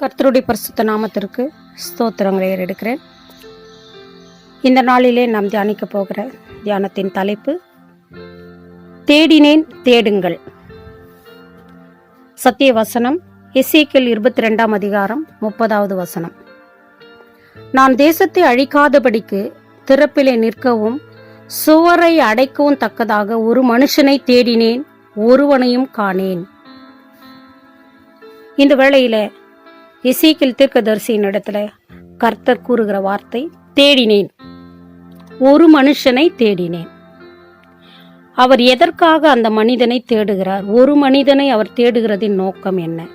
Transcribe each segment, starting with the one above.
கர்த்தருடைய பரிசுத்த நாமத்திற்கு ஸ்தோத்திரங்களை எடுக்கிறேன் இந்த நாளிலே நாம் தியானிக்க போகிற தியானத்தின் தலைப்பு தேடினேன் தேடுங்கள். சத்திய வசனம் எசேக்கியேல் இருபத்தி ரெண்டாம் அதிகாரம் முப்பதாவது வசனம். நான் தேசத்தை அழிக்காதபடிக்கு திறப்பிலே நிற்கவும் சுவரை அடைக்கவும் தக்கதாக ஒரு மனுஷனை தேடினேன் ஒருவனையும் காணேன். இந்த வேளையில இசைக்கில் தீர்க்கதரிசியின் இடத்துல கர்த்தர் கூறுகிற வார்த்தை தேடினேன். ஒரு மனுஷனை தேடினேன். அவர் எதற்காக அந்த மனிதனை தேடுகிறார்? ஒரு மனிதனை அவர் தேடுகிறதின் நோக்கம் என்ன?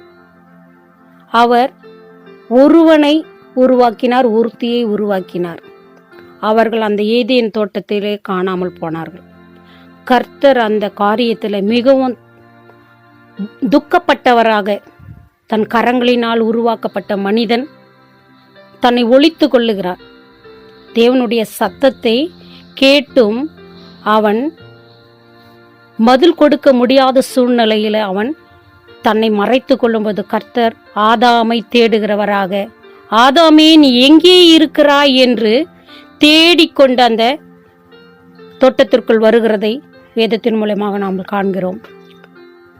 அவர் ஒருவனை உருவாக்கினார் ஒருத்தியை உருவாக்கினார். அவர்கள் அந்த ஏதேன் தோட்டத்திலே காணாமல் போனார்கள். கர்த்தர் அந்த காரியத்தில் மிகவும் துக்கப்பட்டவராக தன் கரங்களினால் உருவாக்கப்பட்ட மனிதன் தன்னை ஒழித்து கொள்ளுகிறார். தேவனுடைய சத்தத்தை கேட்டும் அவன் பதில் கொடுக்க முடியாத சூழ்நிலையில் அவன் தன்னை மறைத்து கொள்ளும்போது கர்த்தர் ஆதாமை தேடுகிறவராக ஆதாமே நீ எங்கே இருக்கிறாய்? என்று தேடிக்கொண்டு அந்த தோட்டத்திற்குள் வருகிறதை வேதத்தின் மூலமாக நாம் காண்கிறோம்.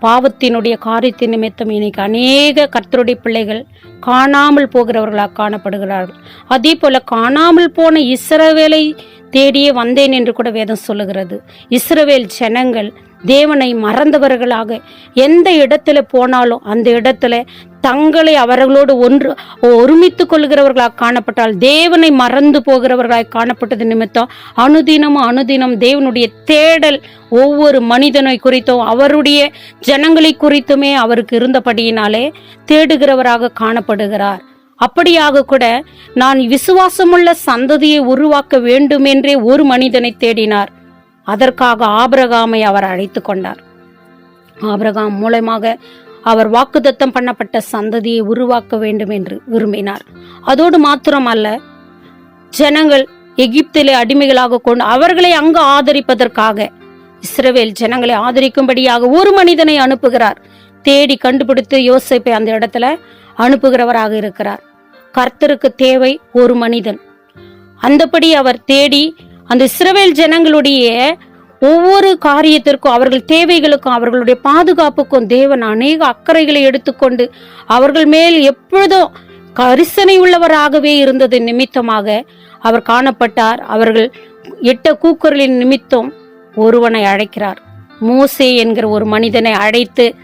பாவத்தினுடைய காரியத்தின் நிமித்தம் இன்னைக்கு அநேக கர்த்தருடைய பிள்ளைகள் காணாமல் போகிறவர்களாக காணப்படுகிறார்கள். அதே போல காணாமல் போன இஸ்ரவேலை தேடியே வந்தேன் என்று கூட வேதம் சொல்லுகிறது. இஸ்ரவேல் ஜனங்கள் தேவனை மறந்தவர்களாக எந்த இடத்துல போனாலும் அந்த இடத்துல தங்களை அவர்களோடு ஒன்று ஒருமித்து கொள்கிறவர்களாக காணப்பட்டால் தேவனை மறந்து போகிறவர்களாக காணப்பட்டது நிமித்தம் அனுதினமும் அனுதினம் தேவனுடைய தேடல் ஒவ்வொரு மனிதனை குறித்தும் அவருடைய ஜனங்களை குறித்துமே அவருக்கு இருந்தபடியினாலே தேடுகிறவராக காணப்படுகிறார். அப்படியாக கூட நான் விசுவாசமுள்ள சந்ததியை உருவாக்க வேண்டும் என்றே ஒரு மனிதனை தேடினார். அதற்காக ஆபிரகாமை அவர் அழைத்து கொண்டார் ஆபிரகாம் மூலமாக அவர் வாக்குத்தத்தம் பண்ணப்பட்ட சந்ததியை உருவாக்க வேண்டும் என்று விரும்பினார். அதோடு மாத்திரமல்ல ஜனங்கள் எகிப்திலே அடிமைகளாக கொண்டு அவர்களை அங்கு ஆதரிப்பதற்காக இஸ்ரவேல் ஜனங்களை ஆதரிக்கும்படியாக ஒரு மனிதனை அனுப்புகிறார். தேடி கண்டுபிடித்து யோசிப்பை அந்த இடத்துல அனுப்புகிறவராக இருக்கிறார். கர்த்தருக்கு தேவை ஒரு மனிதன். அந்தபடி அவர் தேடி அந்த இஸ்ரவேல் ஜனங்களுடைய ஒவ்வொரு காரியத்திற்கும் அவர்கள் தேவைகளுக்கும் அவர்களுடைய பாதுகாப்புக்கும் தேவன் அநேக அக்கறைகளை எடுத்துக்கொண்டு அவர்கள் மேல் எப்பொழுதும் கரிசனை உள்ளவராகவே இருந்தது நிமித்தமாக அவர் காணப்பட்டார். அவர்கள் இட்ட கூக்குரலின் நிமித்தம் ஒருவனை அழைக்கிறார். மோசே என்கிற ஒரு மனிதனை அழைத்து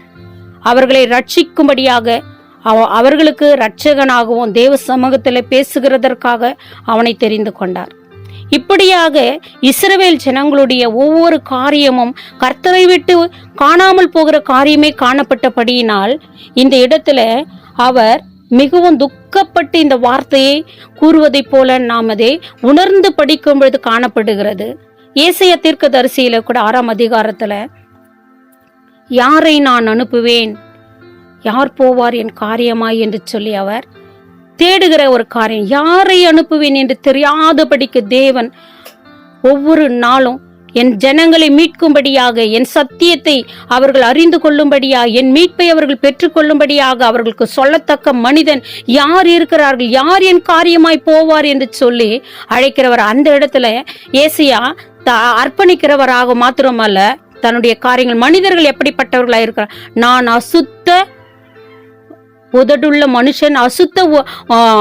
அவர்களை ரட்சிக்கும்படியாக அவ- அவர்களுக்கு இரட்சகனாகவும் தேவ சமூகத்தில் பேசுகிறதற்காக அவனை தெரிந்து கொண்டார். இப்படியாக இஸ்ரவேல் ஜனங்களுடைய ஒவ்வொரு காரியமும் கர்த்தரை விட்டு காணாமல் போகிற காரியமே காணப்பட்டபடியினால் இந்த இடத்துல அவர் மிகவும் துக்கப்பட்டு இந்த வார்த்தையை கூறுவதைப் போல நாம் அதை உணர்ந்து படிக்கும் பொழுது காணப்படுகிறது. ஏசைய தீர்க்கதரிசியில கூட ஆறாம் அதிகாரத்துல யாரை நான் அனுப்புவேன்? யார் போவார் என் காரியமாய்? என்று சொல்லி அவர் தேடுகிற ஒரு காரியம். யாரை அனுப்புவேன் என்று தெரியாதபடிக்கு தேவன் ஒவ்வொரு நாளும் என் ஜனங்களை மீட்கும்படியாக என் சத்தியத்தை அவர்கள் அறிந்து கொள்ளும்படியாக என் மீட்பை அவர்கள் பெற்றுக்கொள்ளும்படியாக அவர்களுக்கு சொல்லத்தக்க மனிதன் யார் இருக்கிறார்கள் யார் என் காரியமாய் போவார் என்று சொல்லி அழைக்கிறவர் அந்த இடத்துல ஏசியா த அர்ப்பணிக்கிறவராக மாத்திரமல்ல தன்னுடைய காரியங்கள் மனிதர்கள் எப்படிப்பட்டவர்களாக இருக்கிறார் நான் அசுத்த உதடுள்ள மனுஷன் அசுத்த உ-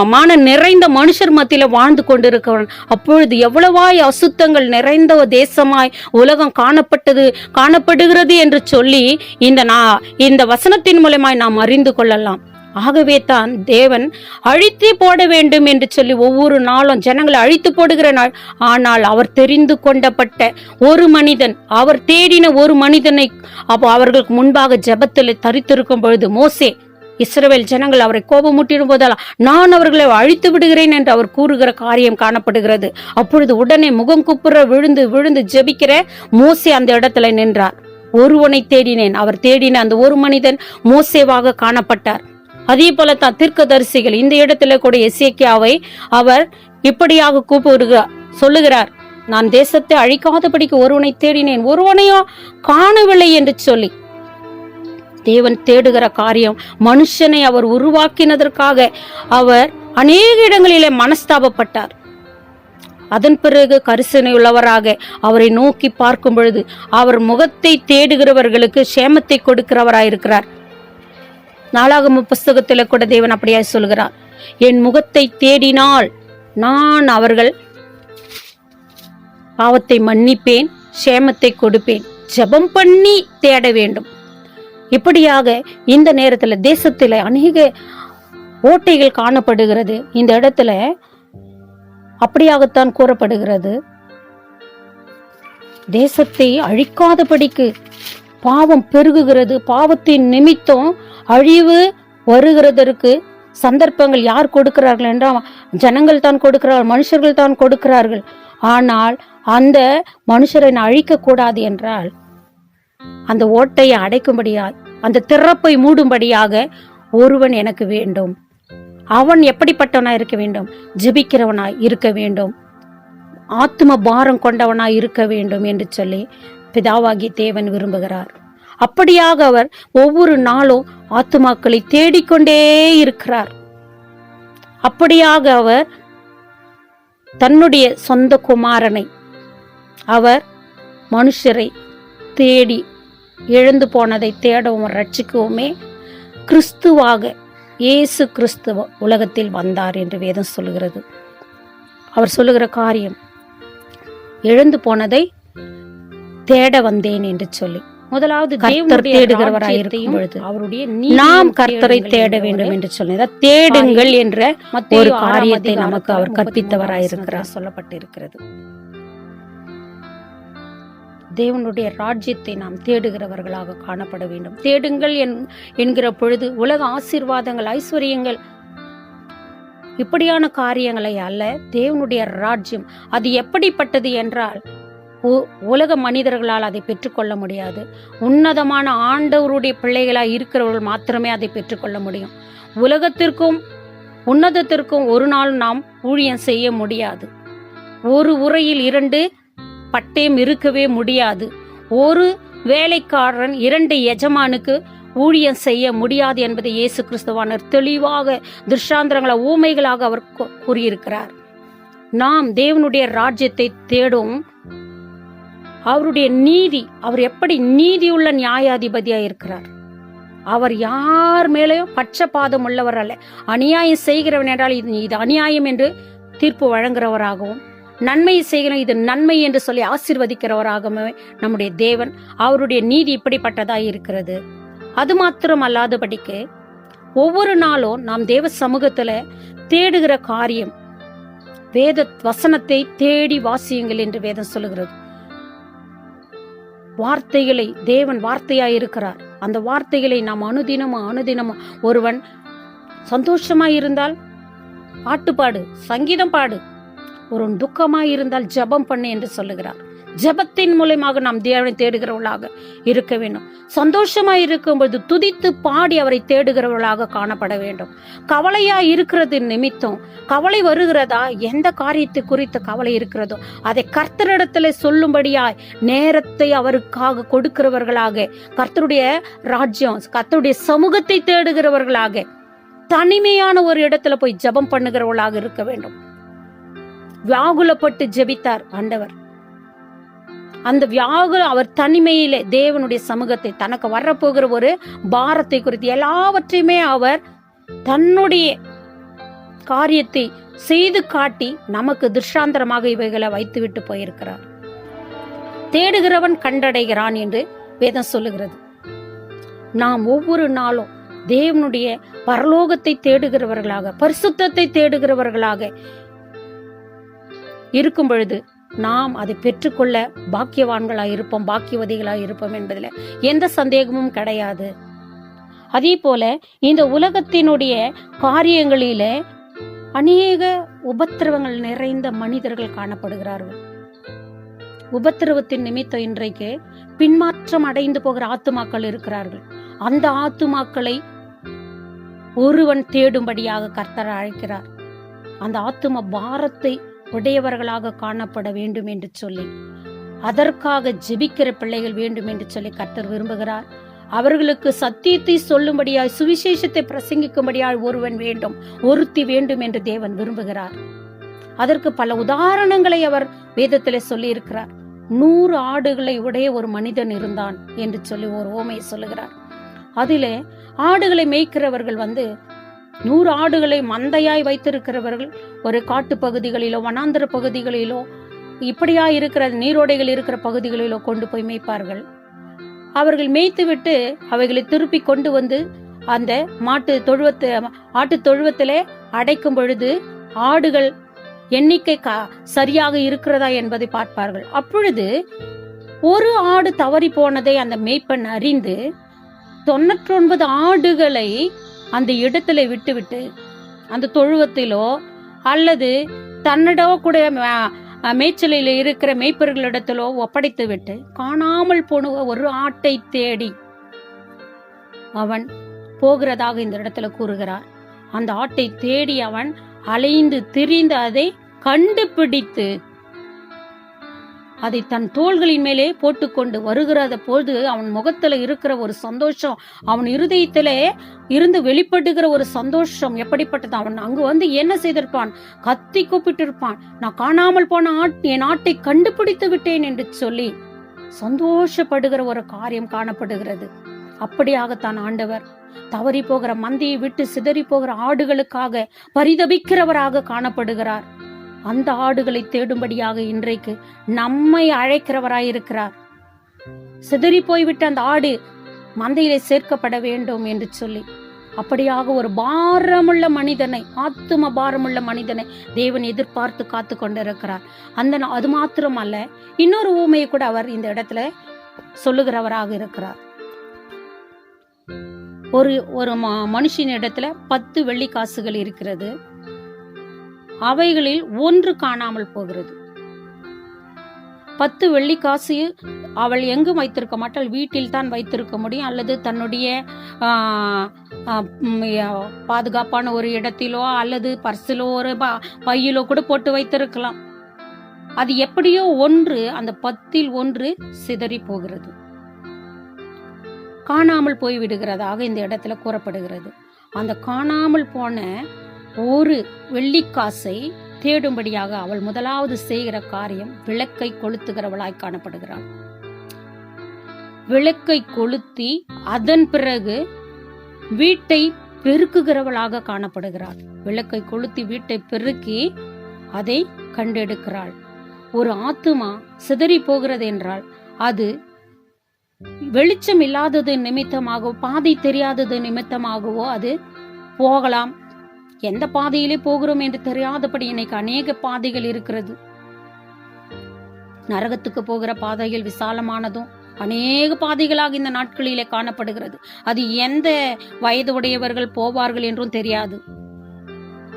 மான நிறைந்த மனுஷர் மத்தியில வாழ்ந்து கொண்டிருக்கிறவன். அப்பொழுது எவ்வளவாய் அசுத்தங்கள் நிறைந்த தேசமாய் உலகம் காணப்பட்டது காணப்படுகிறது என்று சொல்லி இந்த நான் இந்த வசனத்தின் மூலமாய் நாம் அறிந்து கொள்ளலாம். ஆகவே தான் தேவன் அழித்து போட வேண்டும் என்று சொல்லி ஒவ்வொரு நாளும் ஜனங்களை அழித்து போடுகிற நாள். ஆனால் அவர் தெரிந்து கொண்டப்பட்ட ஒரு மனிதன் அவர் தேடின ஒரு மனிதனை அப்போ அவர்களுக்கு முன்பாக ஜெபத்தில் தரித்திருக்கும் பொழுது மோசே இஸ்ரவேல் ஜனங்கள் அவரை கோபமூட்டிடும் போதெல்லாம் நான் அவர்களை அழித்து விடுகிறேன் என்று அவர் கூறுகிற காரியம் காணப்படுகிறது. அப்பொழுது உடனே முகம் குப்புற விழுந்து விழுந்து ஜெபிக்கிற மோசே அந்த இடத்துல நின்றார். ஒருவனை தேடினேன். அவர் தேடின அந்த ஒரு மனிதன் மோசேவாக காணப்பட்டார். அதே போல தான் தீர்க்கதரிசிகள் இந்த இடத்துல கூட எசேக்கியாவை அவர் இப்படியாக கூப்பிடுகிறார் சொல்லுகிறார். நான் தேசத்தை அழிக்காதபடிக்கு ஒருவனை தேடினேன். ஒருவனையும் காணவில்லை என்று சொல்லி தேவன் தேடுகிற காரியம். மனுஷனை அவர் உருவாக்கினதற்காக அவர் அநேக இடங்களிலே மனஸ்தாபப்பட்டார். அதன் பிறகு கரிசனை உள்ளவராக அவரை நோக்கி பார்க்கும் பொழுது அவர் முகத்தை தேடுகிறவர்களுக்கு சேமத்தை கொடுக்கிறவராயிருக்கிறார். நாளாகம புஸ்தகத்தில் கூட தேவன் அப்படியாய் சொல்கிறார். என் முகத்தை தேடினால் நான் அவர்கள் பாவத்தை மன்னிப்பேன் சேமத்தை கொடுப்பேன். ஜெபம் பண்ணி தேட வேண்டும். இப்படியாக இந்த நேரத்தில் தேசத்தில் அநேக ஓட்டைகள் காணப்படுகிறது. இந்த இடத்துல அப்படியாகத்தான் கூறப்படுகிறது. தேசத்தை அழிக்காதபடிக்கு பாவம் பெருகுகிறது. பாவத்தின் நிமித்தம் அழிவு வருகிறதற்கு சந்தர்ப்பங்கள் யார் கொடுக்கிறார்கள் என்றால் ஜனங்கள் தான் கொடுக்கிறார்கள் மனுஷர்கள் தான் கொடுக்கிறார்கள். ஆனால் அந்த மனுஷரை அழிக்க கூடாது என்றால் அந்த ஓட்டையை அடைக்கும்படியாய் அந்த திறப்பை மூடும்படியாக ஒருவன் எனக்கு வேண்டும். அவன் எப்படிப்பட்டவனாய் இருக்க வேண்டும்? ஜெபிக்கிறவனாய் இருக்க வேண்டும். ஆத்ம பாரம் கொண்டவனாய் இருக்க வேண்டும் என்று சொல்லி பிதாவாகி தேவன் விரும்புகிறார். அப்படியாக அவர் ஒவ்வொரு நாளும் ஆத்துமாக்களை தேடிக்கொண்டே இருக்கிறார். அப்படியாக அவர் தன்னுடைய சொந்த குமாரனை அவர் மனுஷரை தேடி எழுந்து போனதை தேடவும் ரட்சிக்கவுமே கிறிஸ்துவாக இயேசு கிறிஸ்துவ உலகத்தில் வந்தார் என்று வேதம் சொல்லுகிறது. அவர் சொல்லுகிற காரியம் எழுந்து போனதை தேட வந்தேன் என்று சொல்லி. முதலாவது கர்த்தர் தேடுகிறவராய் இருக்கும் பொழுது அவருடைய நாம் கர்த்தரை தேட வேண்டும் என்று சொல்லி தேடுங்கள் என்ற ஒரு காரியத்தை நமக்கு அவர் கற்பித்தவராய் இருக்கிறார் சொல்லப்பட்டிருக்கிறது. தேவனுடைய ராஜ்யத்தை நாம் தேடுகிறவர்களாக காணப்பட வேண்டும். தேடுங்கள் என்- என்கிற பொழுது உலக ஆசீர்வாதங்கள் ஐஸ்வர்யங்கள் இப்படியான காரியங்களை அல்ல தேவனுடைய ராஜ்யம். அது எப்படிப்பட்டது என்றால் உ- உலக மனிதர்களால் அதை பெற்றுக்கொள்ள முடியாது. உன்னதமான ஆண்டவருடைய பிள்ளைகளாக இருக்கிறவர்கள் மாத்திரமே அதை பெற்றுக்கொள்ள முடியும். உலகத்திற்கும் உன்னதத்திற்கும் ஒரு நாள் நாம் ஊழியம் செய்ய முடியாது. ஒரு உரையில் இரண்டு பட்டயம் இருக்கவே முடியாது. ஒரு வேலைக்காரன் இரண்டு எஜமானுக்கு ஊழியம் செய்ய முடியாது என்பதை இயேசு கிறிஸ்துவானர் தெளிவாக திருஷ்டாந்திரங்கள ஊமைகளாக அவர் கூறியிருக்கிறார். நாம் தேவனுடைய ராஜ்யத்தை தேடும் அவருடைய நீதி அவர் எப்படி நீதியுள்ள நியாயாதிபதியாக இருக்கிறார். அவர் யார் மேலேயும் பட்சபாதம் உள்ளவர் அல்ல. அநியாயம் செய்கிறவன் என்றால் இது இது அநியாயம் என்று தீர்ப்பு வழங்குகிறவராகவும் நன்மையை செய்கிறோம். இது நன்மை என்று சொல்லி ஆசிர்வதிக்கிறவராகவே நம்முடைய தேவன் அவருடைய நீதி இப்படிப்பட்டதாக இருக்கிறது. அது மாத்திரம் அல்லாதபடிக்கு ஒவ்வொரு நாளும் நாம் தேவ சமூகத்துல தேடுகிற காரியம் வேத வசனத்தை தேடி வாசியுங்கள் என்று வேதம் சொல்லுகிறது. வார்த்தைகளை தேவன் வார்த்தையாய் இருக்கிறார் அந்த வார்த்தைகளை நாம் அனுதினமும் அனுதினமும் ஒருவன் சந்தோஷமாய் இருந்தால் பாட்டு பாடு சங்கீதம் பாடு ஒரு துக்கமாக இருந்தால் ஜெபம் பண்ணு என்று சொல்லுகிறார். ஜெபத்தின் மூலயமாக நாம் தேவனை தேடுகிறவர்களாக இருக்க வேண்டும். சந்தோஷமாய் இருக்கும்போது துதித்து பாடி அவரை தேடுகிறவர்களாக காணப்பட வேண்டும். கவலையா இருக்கிறது நிமித்தம். கவலை வருகிறதா? எந்த காரியத்தை குறித்த கவலை இருக்கிறதோ அதை கர்த்தரிடத்துல சொல்லும்படியாய் நேரத்தை அவருக்காக கொடுக்கிறவர்களாக கர்த்தருடைய ராஜ்யம் கர்த்தருடைய சமூகத்தை தேடுகிறவர்களாக தனிமையான ஒரு இடத்துல போய் ஜெபம் பண்ணுகிறவர்களாக இருக்க வேண்டும். வியாகுலப்பட்டு ஜெபித்தார் ஆண்டவர். அந்த வியாகுல அவர் தனிமையிலே தேவனுடைய சமூகத்தை தனக்கு வரப்போகிற ஒரு பாரத்தை குறித்து எல்லாவற்றையுமே அவர் தன்னுடைய காரியத்தை செய்து காட்டி நமக்கு திருஷ்டாந்தரமாக இவைகளை வைத்துவிட்டு போயிருக்கிறார். தேடுகிறவன் கண்டடைகிறான் என்று வேதம் சொல்லுகிறது. நாம் ஒவ்வொரு நாளும் தேவனுடைய பரலோகத்தை தேடுகிறவர்களாக பரிசுத்தத்தை தேடுகிறவர்களாக இருக்கும் பொழுது நாம் அதை பெற்றுக்கொள்ள பாக்கியவான்களாக இருப்போம் பாக்கியவதிகளாக இருப்போம் என்பதில் எந்த சந்தேகமும் கிடையாது. அதே போல இந்த உலகத்தினுடைய காரியங்களிலே அநேக உபத்திரவங்கள் நிறைந்த மனிதர்கள் காணப்படுகிறார்கள். உபத்திரவத்தின் நிமித்தம் இன்றைக்கு பின்மாற்றம் அடைந்து போகிற ஆத்துமாக்கள் இருக்கிறார்கள். அந்த ஆத்துமாக்களை ஒருவன் தேடும்படியாக கர்த்தர் அழைக்கிறார். அந்த ஆத்தும பாரத்தை உடையவர்களாக காணப்பட வேண்டும் என்று சொல்லி அதற்காக ஜெபிக்கிற பிள்ளைகள் வேண்டும் என்று சொல்லி கர்த்தர் விரும்புகிறார். அவர்களுக்கு சத்தியத்தை சொல்லும்படியாய் சுவிசேஷத்தை பிரசங்கிக்கும்படியாய் ஒருவன் வேண்டும் ஒருத்தி வேண்டும் என்று தேவன் விரும்புகிறார். அதற்கு பல உதாரணங்களை அவர் வேதத்தில் சொல்லியிருக்கிறார். நூறு ஆடுகளை உடைய ஒரு மனிதன் இருந்தான் என்று சொல்லி ஒரு ஓமையை சொல்லுகிறார். அதிலே ஆடுகளை மேய்க்கிறவர்கள் வந்து நூறு ஆடுகளை மந்தையாய் வைத்திருக்கிறவர்கள் ஒரு காட்டு பகுதிகளிலோ வனாந்திர பகுதிகளிலோ இப்படியா இருக்கிற நீரோடைகள் இருக்கிற பகுதிகளிலோ கொண்டு போய் மேய்ப்பார்கள். அவர்கள் மேய்த்து விட்டு அவைகளை திருப்பி கொண்டு வந்து அந்த மாட்டு தொழுவத்து ஆட்டு தொழுவத்திலே அடைக்கும் பொழுது ஆடுகள் எண்ணிக்கை சரியாக இருக்கிறதா என்பதை பார்ப்பார்கள். அப்பொழுது ஒரு ஆடு தவறி போனதை அந்த மேய்ப்பன் அறிந்து தொண்ணூற்றொன்பது ஆடுகளை அந்த இடத்துல விட்டுவிட்டு அந்த தொழுவத்திலோ அல்லது தன்னிடோ கூட மேய்ச்சலில் இருக்கிற மேய்ப்பர்களிடத்திலோ ஒப்படைத்து விட்டு காணாமல் போன ஒரு ஆட்டை தேடி அவன் போகிறதாக இந்த இடத்துல கூறுகிறார். அந்த ஆட்டை தேடி அவன் அலைந்து திரிந்து அதை கண்டுபிடித்து அதை தன் தோள்களின் மேலே போட்டுக்கொண்டு வருகிறத போது அவன் முகத்துல இருக்கிற ஒரு சந்தோஷம் அவன் இருதயத்திலே இருந்து வெளிப்படுகிற ஒரு சந்தோஷம் எப்படிப்பட்டது? அவன் அங்கு வந்து என்ன செய்திருப்பான்? கத்தி கூப்பிட்டிருப்பான். நான் காணாமல் போன ஆட் என் ஆட்டை கண்டுபிடித்து விட்டேன் என்று சொல்லி சந்தோஷப்படுகிற ஒரு காரியம் காணப்படுகிறது. அப்படியாகத்தான் ஆண்டவர் தவறி போகிற மந்தியை விட்டு சிதறி போகிற ஆடுகளுக்காக பரிதபிக்கிறவராக காணப்படுகிறார். அந்த ஆடுகளை தேடும்படியாக இன்றைக்கு நம்மை அழைக்கிறவராயிருக்கிறார். சிதறி போய்விட்ட அந்த ஆடு மந்தையிலே சேர்க்கப்பட வேண்டும் என்று சொல்லி அப்படியாக ஒரு பாரமுள்ள மனிதனை ஆத்தும பாரமுள்ள மனிதனை தேவன் எதிர்பார்த்து காத்து கொண்டிருக்கிறார். அந்த நா- அது மாத்திரம் அல்ல இன்னொரு ஊமையை கூட அவர் இந்த இடத்துல சொல்லுகிறவராக இருக்கிறார். ஒரு ஒரு ம- இடத்துல பத்து வெள்ளி காசுகள் இருக்கிறது. அவைகளில் ஒன்று காணாமல் போகிறது. பத்து வெள்ளிக்காசு அவள் எங்கும் வைத்திருக்க மாட்டாள். வீட்டில் தான் வைத்திருக்க முடியும். அல்லது தன்னுடைய பாதுகாப்பான ஒரு இடத்திலோ அல்லது பர்சிலோ ஒரு பையிலோ கூட போட்டு வைத்திருக்கலாம். அது எப்படியோ ஒன்று அந்த பத்தில் ஒன்று சிதறி போகிறது. காணாமல் போய் விடுகிறதாக இந்த இடத்துல கூறப்படுகிறது. அந்த காணாமல் போன ஒரு வெள்ளிக்காசை தேடும்படியாக அவள் முதலாவது செய்கிற காரியம் விளக்கை கொளுத்துகிறவளாய் காணப்படுகிறாள். விளக்கை கொளுத்தி அதன் பிறகு வீட்டை பெருக்குகிறவளாக காணப்படுகிறாள். விளக்கை கொளுத்தி வீட்டை பெருக்கி அதை கண்டெடுக்கிறாள். ஒரு ஆத்துமா சிதறி போகிறது என்றால் அது வெளிச்சம் இல்லாதது நிமித்தமாகவோ பாதை தெரியாதது நிமித்தமாகவோ அது போகலாம். எந்த பாதையிலே போகிறோம் என்று தெரியாதபடி இன்னைக்கு அநேக பாதைகள் இருக்கிறது. நரகத்துக்கு போகிற பாதைகள் விசாலமானதும் அநேக பாதைகளாக இந்த நாட்களிலே காணப்படுகிறது. அது எந்த வயது உடையவர்கள் போவார்கள் என்றும் தெரியாது.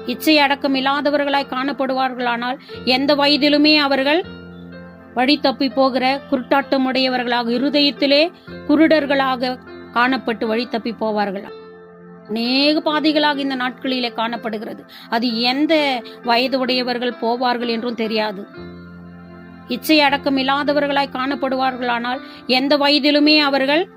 இச்சை அடக்கம் இல்லாதவர்களாய் காணப்படுவார்களானால் எந்த வயதிலுமே அவர்கள் வழி தப்பி போகிற குருட்டாட்டம் உடையவர்களாக இருதயத்திலே குருடர்களாக காணப்பட்டு வழி தப்பி போவார்கள். அநேக பாதைகளாக இந்த நாட்களிலே காணப்படுகிறது. அது எந்த வயது உடையவர்கள் போவார்கள் என்றும் தெரியாது. இச்சை அடக்கம் இல்லாதவர்களாய் காணப்படுவார்களானால் எந்த வயதிலுமே அவர்கள்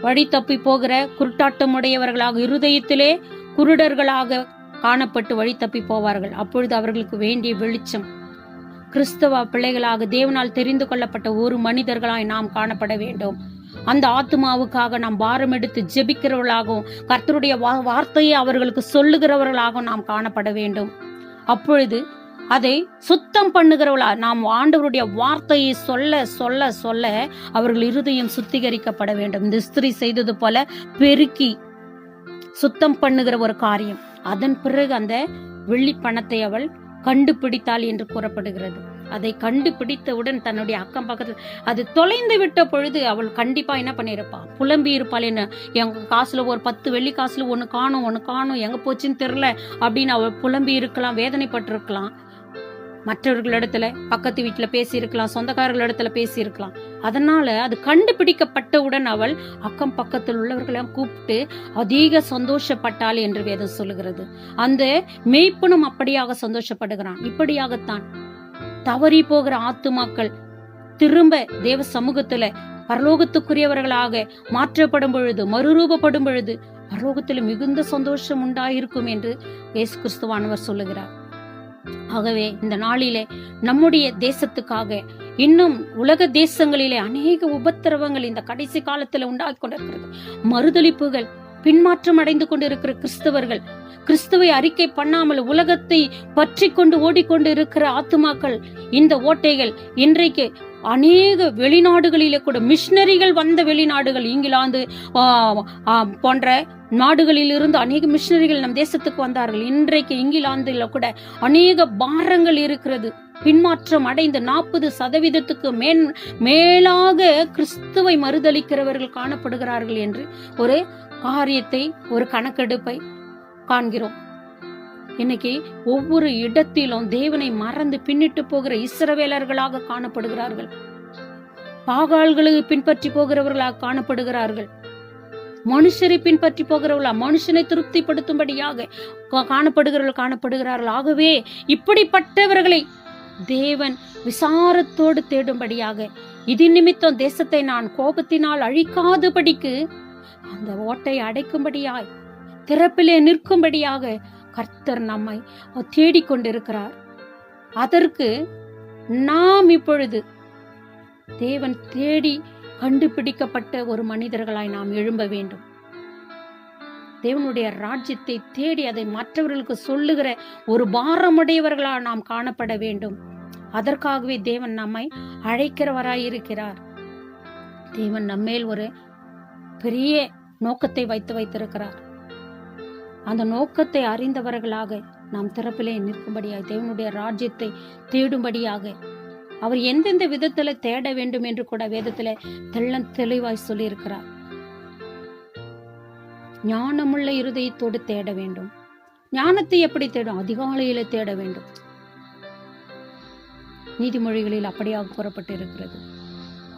வழி தப்பி போகிற குருட்டாட்டம் உடையவர்களாக இருதயத்திலே குருடர்களாக காணப்பட்டு வழி தப்பி போவார்கள். அப்பொழுது அவர்களுக்கு வேண்டிய வெளிச்சம் கிறிஸ்தவ பிள்ளைகளாக தேவனால் தெரிந்து கொள்ளப்பட்ட ஒரு மனிதர்களாய் நாம் காணப்பட வேண்டும். அந்த ஆத்துமாவுக்காக நாம் பாரம் எடுத்து ஜெபிக்கிறவர்களாகவும் கர்த்தருடைய வா- வார்த்தையை அவர்களுக்கு சொல்லுகிறவர்களாகவும் நாம் காணப்பட வேண்டும். அப்பொழுது அதை சுத்தம் பண்ணுகிறவளா நாம் ஆண்டவருடைய வார்த்தையை சொல்ல சொல்ல சொல்ல அவர்கள் இருதயம் சுத்திகரிக்கப்பட வேண்டும். இந்த ஸ்திரீ செய்தது போல பெருக்கி சுத்தம் பண்ணுகிற ஒரு காரியம். அதன் பிறகு அந்த வெள்ளி பணத்தை அவள் கண்டுபிடித்தாள் என்று கூறப்படுகிறது. அதை கண்டுபிடித்தவுடன் தன்னுடைய அக்கம் பக்கத்தில் அது தொலைந்து விட்ட பொழுது அவள் கண்டிப்பா என்ன பண்ணியிருப்பா புலம்பி இருப்பாள். என்ன? எங்க காசுல ஒரு பத்து வெள்ளி காசுல ஒன்று காணும் ஒன்று காணும் எங்க போச்சுன்னு தெரியல அப்படின்னு அவள் புலம்பி இருக்கலாம் வேதனைப்பட்டிருக்கலாம். மற்றவர்களிடத்துல பக்கத்து வீட்டுல பேசியிருக்கலாம் சொந்தக்காரர்களிடத்துல பேசியிருக்கலாம். அதனால அது கண்டுபிடிக்கப்பட்டவுடன் அவள் அக்கம் பக்கத்தில் உள்ளவர்களெல்லாம் கூப்பிட்டு அதிக சந்தோஷப்பட்டாள் என்று வேதம் சொல்லுகிறது. அந்த மெய்ப்பனும் அப்படியாக சந்தோஷப்படுகிறான். இப்படியாகத்தான் தவறி போகிற ஆத்துமாக்கள் திரும்ப தேவ சமூகத்துல பரலோகத்துக்குரியவர்களாக மாற்றப்படும் பொழுது மறுரூபப்படும் பொழுது பரலோகத்தில் மிகுந்த சந்தோஷம் உண்டாயிருக்கும் என்று இயேசு கிறிஸ்துவானவர் சொல்லுகிறார். ஆகவே இந்த நாளிலே நம்முடைய தேசத்துக்காக இன்னும் உலக தேசங்களிலே அநேக உபத்திரவங்கள் இந்த கடைசி காலத்துல உண்டாகி கொண்டிருக்கிறது. மறுதளிப்புகள் பின்மாற்றம் அடைந்து கொண்டிருக்கிற கிறிஸ்தவர்கள் கிறிஸ்துவை அறிக்கை பண்ணாமல் உலகத்தை பற்றி கொண்டு ஓடிக்கொண்டு இருக்கிற ஆத்துமாக்கள் இந்த ஓட்டைகள் இன்றைக்கு அநேக வெளிநாடுகளிலே கூட மிஷினரிகள் வந்த வெளிநாடுகள் இங்கிலாந்து போன்ற நாடுகளில் இருந்து அநேக மிஷினரிகள் நம் தேசத்துக்கு வந்தார்கள். இன்றைக்கு இங்கிலாந்தில் கூட அநேக பாரங்கள் இருக்கிறது. பின்மாற்றம் அடைந்து நாற்பது சதவீதத்துக்கு மேன் மேலாக கிறிஸ்துவை மறுதளிக்கிறவர்கள் காணப்படுகிறார்கள் என்று ஒரு காரியத்தை ஒரு கணக்கெடுப்பை காண்கிறோம். இன்னைக்கு ஒவ்வொரு இடத்திலும் தேவனை மறந்து பின்னிட்டு போகிற இஸ்ரவேலர்களாக காணப்படுகிறார்கள். பாகால்களுக்கு பின்பற்றி போகிறவர்களாக காணப்படுகிறார்கள். மனுஷரை பின்பற்றி போகிறவர்களா மனுஷனை திருப்திப்படுத்தும்படியாக கா- காணப்படுகிறவர்கள் காணப்படுகிறார்கள். ஆகவே இப்படிப்பட்டவர்களை தேவன் விசாரத்தோடு தேடும்படியாக இது நிமித்தம் தேசத்தை நான் கோபத்தினால் அழிக்காதபடிக்கு அந்த ஓட்டை அடைக்கும்படியாய் திறப்பிலே நிற்கும்படியாக கர்த்தர் நம்மை தேடிக்கொண்டிருக்கிறார். அதற்கு நாம் இப்பொழுது தேவன் தேடி கண்டுபிடிக்கப்பட்ட ஒரு மனிதர்களாய் நாம் எழும்ப வேண்டும். தேவனுடைய ராஜ்யத்தை தேடி அதை மற்றவர்களுக்கு சொல்லுகிற ஒரு பாரமுடையவர்களாக நாம் காணப்பட வேண்டும். அதற்காகவே தேவன் நம்மை அழைக்கிறவராய் இருக்கிறார் தேவன் நம்மேல் ஒரு பெரிய நோக்கத்தை வைத்து வைத்திருக்கிறார். அந்த நோக்கத்தை அறிந்தவர்களாக நாம் திறப்பிலே நிற்கும்படியாக தேவனுடைய ராஜ்யத்தை தேடும்படியாக அவர் எந்தெந்த விதத்துல தேட வேண்டும் என்று கூட வேதத்துல தெள்ளம் தெளிவாய் சொல்லியிருக்கிறார். ஞானமுள்ள இருதயத்தோடு தேட வேண்டும். ஞானத்தை எப்படி தேடும்? அதிகாலையில தேட வேண்டும். நீதிமொழிகளில் அப்படியாக கூறப்பட்டு இருக்கிறது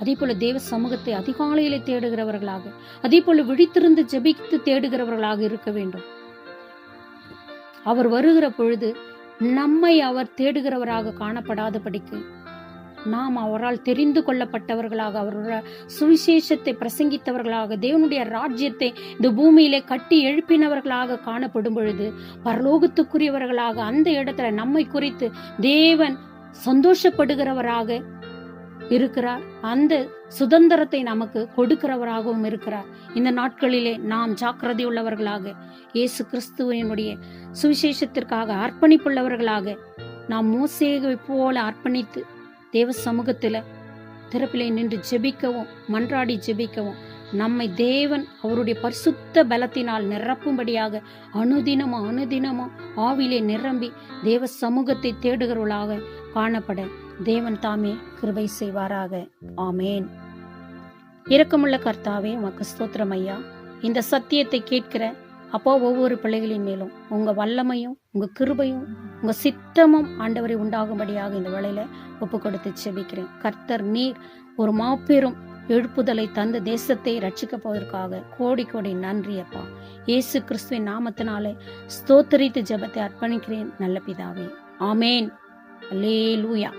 அதே போல தேவ சமூகத்தை அதிகாலையிலே தேடுகிறவர்களாக அதே போல விழித்திருந்து ஜெபித்து தேடுகிறவர்களாக இருக்க வேண்டும். அவர் வருகிற பொழுது நம்மை அவர் தேடுகிறவராக காணப்படாதபடிக்கு நாம் அவரால் தெரிந்து கொள்ளப்பட்டவர்களாக அவரோட சுவிசேஷத்தை பிரசங்கித்தவர்களாக தேவனுடைய ராஜ்யத்தை இந்த பூமியிலே கட்டி எழுப்பினவர்களாக காணப்படும் பொழுது பரலோகத்துக்குரியவர்களாக அந்த இடத்துல நம்மை குறித்து தேவன் சந்தோஷப்படுகிறவராக இருக்கிறார். அந்த சுதந்திரத்தை நமக்கு கொடுக்கிறவராகவும் இருக்கிறார். இந்த நாட்களிலே நாம் ஜாக்கிரதை உள்ளவர்களாக இயேசு கிறிஸ்துவனுடைய சுவிசேஷத்திற்காக அர்ப்பணிப்புள்ளவர்களாக நாம் மோசேகை போல அர்ப்பணித்து தேவ சமூகத்தில் திறப்பிலே நின்று ஜெபிக்கவும் மன்றாடி ஜெபிக்கவும் நம்மை தேவன் அவருடைய பரிசுத்த பலத்தினால் நிரப்பும்படியாக அனுதினமும் அனுதினமும் ஆவிலே நிரம்பி தேவ சமூகத்தை தேடுகிறவளாக காணப்பட தேவன் தாமே கிருபை செய்வாராக. ஆமேன். இரக்கமுள்ள கர்த்தாவே உமக்கு ஸ்தோத்திரம் ஐயா. இந்த சத்தியத்தை கேட்கிற அப்போ ஒவ்வொரு பிள்ளைகளின் மேலும் உங்க வல்லமையும் உங்க கிருபையும் உங்க சித்தமும் ஆண்டவரை உண்டாகும்படியாக இந்த வேளையில ஒப்பு கொடுத்து செபிக்கிறேன். கர்த்தர் நீர் ஒரு மாபெரும் எழுப்புதலை தந்த தேசத்தை ரட்சிக்க போவதற்காக கோடி கோடி நன்றி அப்பா. இயேசு கிறிஸ்துவின் நாமத்தினாலே ஸ்தோத்தரித்து ஜெபத்தை அர்ப்பணிக்கிறேன் நல்ல பிதாவே. ஆமேன். அல்லேலூயா.